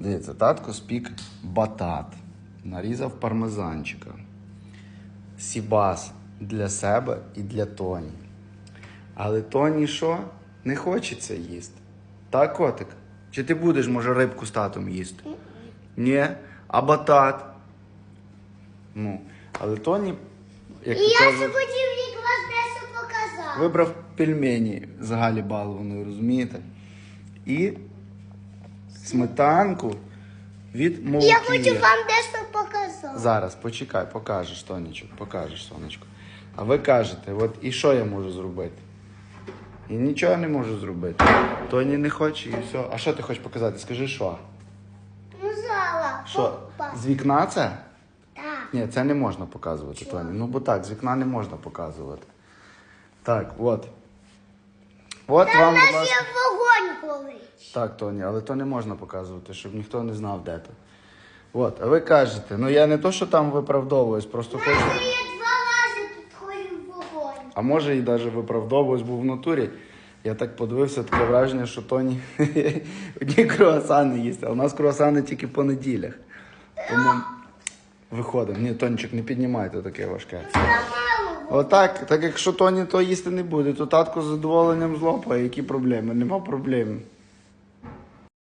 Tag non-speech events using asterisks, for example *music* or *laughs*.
Дивіться, татко спік батат. Нарізав пармезанчика. Сібас для себе і для Тоні. Але Тоні що? Не хочеться їсти. Так, котик? Чи ти будеш, може, рибку з татом їсти? Ні. А батат? Ну, але Тоні, як І я ще хотів рік вас дещо показати. вибрав пельмені з Галі Балованої, розумієте? І сметанку від молоки. Я хочу вам дещо показати. Зараз, почекай, покажеш, Тонічок, покажеш, сонечко. А ви кажете, от і що я можу зробити? І нічого не можу зробити. Тоні не хоче і все. А що ти хочеш показати? Скажи що? Ну, зала. Що? З вікна це? Так. Ні, це не можна показувати, Тоні. Ну бо так, з вікна не можна показувати. Так, от. От Там вам, у будь нас ласка. є вогонь горить. Так, Тоні, але то не можна показувати, щоб ніхто не знав, де то. От, а ви кажете, ну я не то, що там виправдовуюсь, просто хочу. Є два рази тут ходив вогонь. А може і навіть виправдовуюсь, був в натурі. Я так подивився, таке враження, що Тоні *laughs* одні круасани їсть, а у нас круасани тільки по неділях. Тому виходимо. Ні, Тонічок, не піднімайте таке важке. Це мало. Отак, так якщо то ні, то їсти не буде, то татко з задоволенням злопає. Які проблеми? Нема проблем.